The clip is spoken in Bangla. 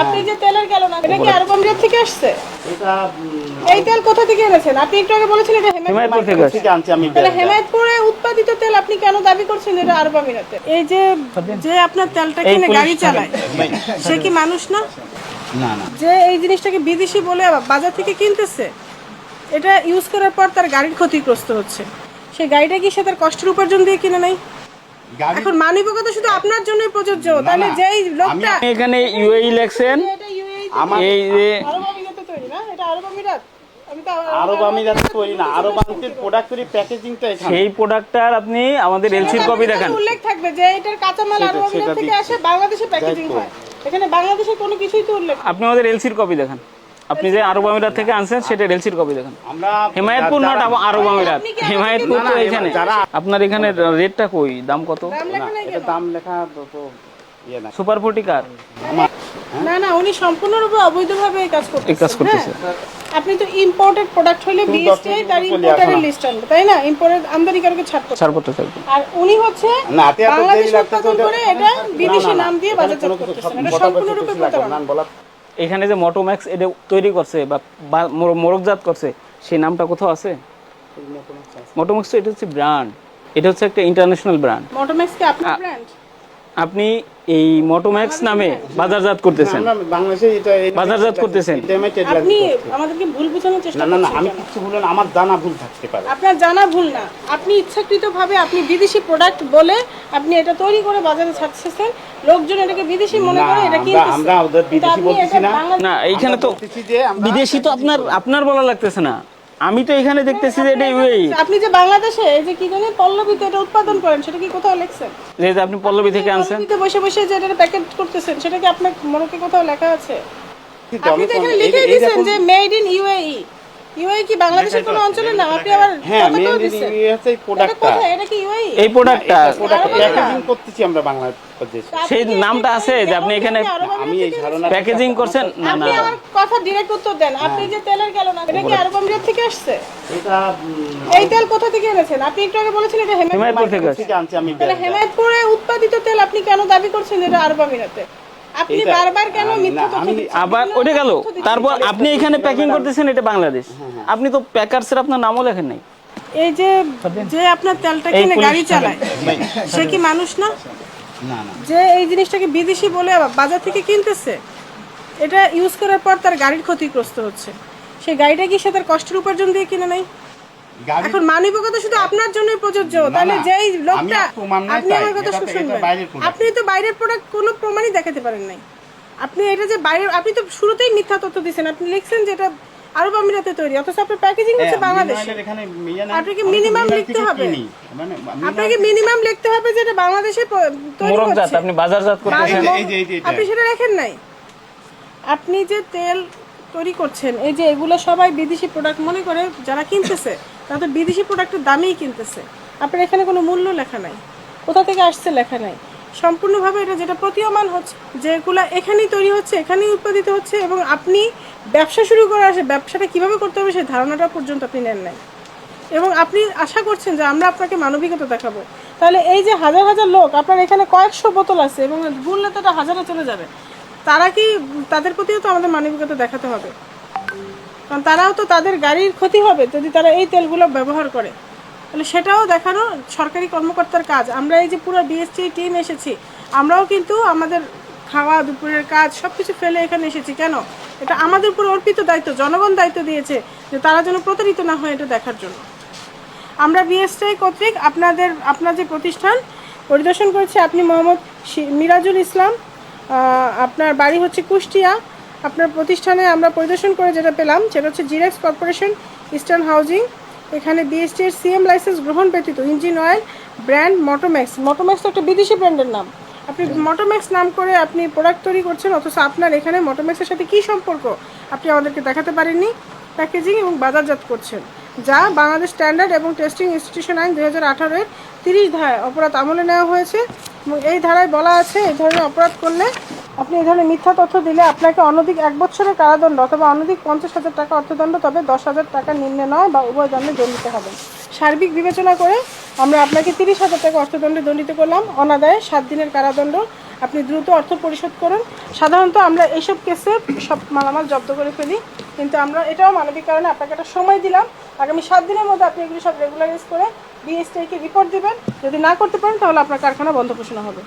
আপনি যে তেলের গেল না এটা কি আরব আমিরাত থেকে আসছে? এটা এই তেল কোথা থেকে এনেছেন? আপনি একটু আগে বলেছিলেন এটা হেমায়ত থেকে থেকে আনছি আমি তাহলে। হেমায়তপুরে উৎপাদিত তেল আপনি কেন দাবি করছেন এটা আরব আমিরাতে এই যে যে আপনার তেলটা কিনে গাড়ি চালায় সে কি মানুষ না? না না। যে এই জিনিসটাকে বিদেশি বলে বাজার থেকে কিনতেছে এটা ইউজ করার পর তার গাড়ির ক্ষতিগ্রস্ত হচ্ছে। সেই গাড়িটা কি সে তার কষ্টের উপার্জন দিয়ে কিনে নাই? গাড়ি এখন মানবিকতা শুধু আপনার জন্যই প্রযোজ্য তাহলে যেই লোকটা আপনি এখানে ইউএই লেখছেন এটা UAE আমার এই যে আরব তৈরি না এটা আরব আমিরাত আমি তো তৈরি না আরব আমিরাতের প্রোডাক্ট তৈরি প্যাকেজিংটা এখানে। সেই প্রোডাক্টটার আপনি আমাদের এলসির কপি দেখান। উল্লেখ থাকবে যে এটার কাঁচামাল আরব সেটা- আমিরাত থেকে আসে বাংলাদেশে প্যাকেজিং হয়। এখানে বাংলাদেশে কোনো কিছুই তো উল্লেখ আপনি আমাদের এলসির কপি দেখান। আপনি যে আরব আমিরাত থেকে আনছেন সেটা এলসির কপি দেখান। আমরা হিমায়তপুর নট আরব আমিরাত। হিমায়তপুর তো এখানে। আপনার এখানে রেটটা কই? দাম কত? দাম লেখা এটা দাম লেখা তো তো ইয়ে সুপার ফোর্টি কার না না উনি সম্পূর্ণরূপে অবৈধভাবে এই কাজ করতেছেন এই কাজ করতেছে। হ্যাঁ। আপনি তো ইম্পোর্টেড প্রোডাক্ট হলে বিএসটিআই তার ইম্পোর্টারের লিস্ট আনবে তাই না? ইম্পোর্টেড আমদানিকারকে ছাড় ছাড়পত্র থাকবে। আর উনি হচ্ছে বাংলাদেশ উৎপাদন করে এটা বিদেশি নাম দিয়ে বাজারজাত করতেছেন। এটা সম্পূর্ণরূপে প্রতারণা। বলা এখানে যে মোটোম্যাক্স এটা তৈরি করছে বা মোরকজাত করছে সেই নামটা কোথাও আছে? মোটোম্যাক্স তো এটা হচ্ছে ব্র্যান্ড এটা হচ্ছে একটা ইন্টারন্যাশনাল ব্র্যান্ড মোটোম্যাক্স কি আপনার ব্র্যান্ড আপনি এই মোটোম্যাক্স নামে বাজারজাত করতেছেন। বাংলাদেশে এটা বাজারজাত করতেছেন। আপনি আমাদেরকে ভুল বোঝানোর চেষ্টা না না না আমি? কিছু বললাম আমার জানা ভুল থাকতে পারে। আপনার জানা ভুল না। আপনি ইচ্ছাকৃতভাবে আপনি বিদেশি প্রোডাক্ট বলে আপনি এটা তৈরি করে বাজারে ছাড়তেছেন। লোকজন এটাকে বিদেশি মনে করে এটা আমরা- কিনতেছে। আমরা ওদের বিদেশি বলতেছি না। না এইখানে তো বিদেশি তো আপনার আপনার বলা লাগতেছে না। আমি তো এখানে দেখতেছি যে এটা ইউএই। আপনি যে বাংলাদেশে এই যে কি জানেন পল্লবীতে এটা উৎপাদন করেন সেটা কি কোথাও লেখছেন? যে আপনি পল্লবী থেকে আনছেন। পল্লবীতে বসে বসে যে এটা প্যাকেট করতেছেন সেটা কি আপনার মনে কোথাও লেখা আছে? আপনি তো এখানে লিখে দিয়েছেন যে মেড ইন ইউএই ইউএই কি বাংলাদেশের কোনো অঞ্চলে না আপনি আবার হ্যাঁ মেড ইন ইউএই আছে প্রোডাক্টটা এটা কি এই প্রোডাক্টটা প্যাকেজিং করতেছি আমরা বাংলাদেশে। সেই নামটা আছে যে আপনি এখানে আমি এই ধারণা প্যাকেজিং করছেন? না না আপনি আমার কথা ডিরেক্ট উত্তর দেন। আপনি যে তেলের গেল না এটা কি আরব আমিরাত থেকে আসছে? এটা এই তেল কোথা থেকে এনেছেন? আপনি একটু আগে বলেছিলেন এটা হেমায়ত হিমায়তপুর থেকে আসছে আনছি আমি তাহলে। হেমায়তপুরে উৎপাদিত তেল আপনি কেন দাবি করছেন এটা আরব আমিরাতে আপনি বারবার কেন আমি- মিথ্যা আমি- আবার ওটা গেল। তারপর আপনি এখানে প্যাকিং করতেছেন এটা বাংলাদেশ। আপনি তো প্যাকার্সের আপনার নামও লেখেন নাই। এই যে যে আপনার তেলটা কিনে গাড়ি চালায় সে কি মানুষ না? যে এই জিনিসটাকে বিদেশি বলে বাজার থেকে কিনতেছে এটা ইউজ করার পর তার গাড়ির ক্ষতিগ্রস্ত হচ্ছে। সেই গাড়িটা কি সে তার কষ্টের উপার্জন দিয়ে কিনে নাই এখন মানবিকতা শুধু আপনার জন্যই প্রযোজ্য। তাহলে যেই লোকটা আপনি আমার কথা তো- শুনবেন বাইরের আপনি তো বাইরের প্রোডাক্ট কোনো প্রমাণই দেখাতে পারেন নাই। আপনি এটা যে বাইরের আপনি তো শুরুতেই মিথ্যা তথ্য দিয়েছেন আপনি লিখছেন যে এটা আরব আমিরাতে তৈরি অথচ আপনার প্যাকেজিং হচ্ছে হ্যাঁ, বাংলাদেশে। আপনাকে মিনারের লিখতে হবে। মানে আপনাকে মিনিমাম লিখতে হবে যে এটা বাংলাদেশে তৈরি হচ্ছে। আপনি বাজারজাত করতেছেন এই যে- এই যে- এই যে। আপনি সেটা লেখেন নাই। আপনি যে তেল তৈরি করছেন এই যে এগুলো সবাই বিদেশি প্রোডাক্ট মনে করে যারা কিনতেছে তারা তো বিদেশি প্রোডাক্টের দামেই কিনতেছে। আপনার এখানে কোনো মূল্য লেখা নাই। কোথা থেকে আসছে লেখা নাই? সম্পূর্ণভাবে এটা যেটা প্রতীয়মান হচ্ছে যেগুলো এখানেই তৈরি হচ্ছে, এখানেই উৎপাদিত হচ্ছে এবং আপনি ব্যবসা শুরু করে আসে ব্যবসাটা কীভাবে করতে হবে সেই ধারণাটা পর্যন্ত আপনি নেন নাই। এবং আপনি আশা করছেন যে আমরা আপনাকে মানবিকতা দেখাবো। তাহলে এই যে হাজার হাজার লোক, আপনার এখানে কয়েকশো বোতল আছে এবং ভুললে তো এটা হাজারে চলে যাবে। তারা কি তাদের প্রতিও তো আমাদের মানবিকতা দেখাতে হবে? কারণ তারাও তো তাদের গাড়ির ক্ষতি হবে যদি তারা এই তেলগুলো ব্যবহার করে। তাহলে সেটাও দেখানো সরকারি কর্মকর্তার কাজ। আমরা এই যে পুরো বিএসটি টিম এসেছি, আমরাও কিন্তু আমাদের খাওয়া, দুপুরের কাজ সব কিছু ফেলে এখানে এসেছি। কেন? এটা আমাদের উপর অর্পিত দায়িত্ব, জনগণ দায়িত্ব দিয়েছে যে তারা যেন প্রতারিত না হয় এটা দেখার জন্য। আমরা বিএসটাই কর্তৃক আপনাদের, আপনার যে প্রতিষ্ঠান, পরিদর্শন করেছি আপনি মোহাম্মদ মিরাজুল ইসলাম আপনার বাড়ি হচ্ছে কুষ্টিয়া। আপনার প্রতিষ্ঠানে আমরা পরিদর্শন করে যেটা পেলাম, সেটা হচ্ছে জিরেক্স কর্পোরেশন ইস্টার্ন হাউজিং এখানে বিএসটি এর সিএম লাইসেন্স গ্রহণ ব্যতীত engine oil brand Motomax Motomax তো একটা বিদেশি ব্র্যান্ডের নাম। আপনি মোটোম্যাক্স নাম করে আপনি প্রোডাক্ট তৈরি করছেন, অথচ আপনার এখানে মোটোম্যাক্সের সাথে কী সম্পর্ক? আপনি আমাদেরকে দেখাতে পারেননি। প্যাকেজিং এবং বাজারজাত করছেন, যা বাংলাদেশ স্ট্যান্ডার্ড এবং টেস্টিং ইনস্টিটিউশন আইন দুই হাজার আঠারোর তিরিশ ধারায় অপরাধ আমলে নেওয়া হয়েছে। এবং এই ধারায় বলা আছে, এই ধরনের অপরাধ করলে আপনি এই ধরনের মিথ্যা তথ্য দিলে আপনাকে অনধিক এক বছরের কারাদণ্ড অথবা অনধিক পঞ্চাশ হাজার টাকা অর্থদণ্ড, তবে দশ হাজার টাকা নিম্নে নয় বা উভয় দণ্ডে দণ্ডিত হবে। সার্বিক বিবেচনা করে আমরা আপনাকে তিরিশ হাজার টাকা অর্থদণ্ডে দণ্ডিত করলাম। অনাদায়ে সাত দিনের কারাদণ্ড। আপনি দ্রুত অর্থ পরিশোধ করুন। সাধারণত আমরা এইসব কেসে সব মালামাল জব্দ করে ফেলি। কিন্তু আমরা এটাও মানবিক কারণে আপনাকে একটা সময় দিলাম। আগামী সাত দিনের মধ্যে আপনি এগুলি সব রেগুলারাইজ করে বিএসটিআইকে রিপোর্ট দেবেন। যদি না করতে পারেন তাহলে আপনার কারখানা বন্ধ ঘোষণা হবে।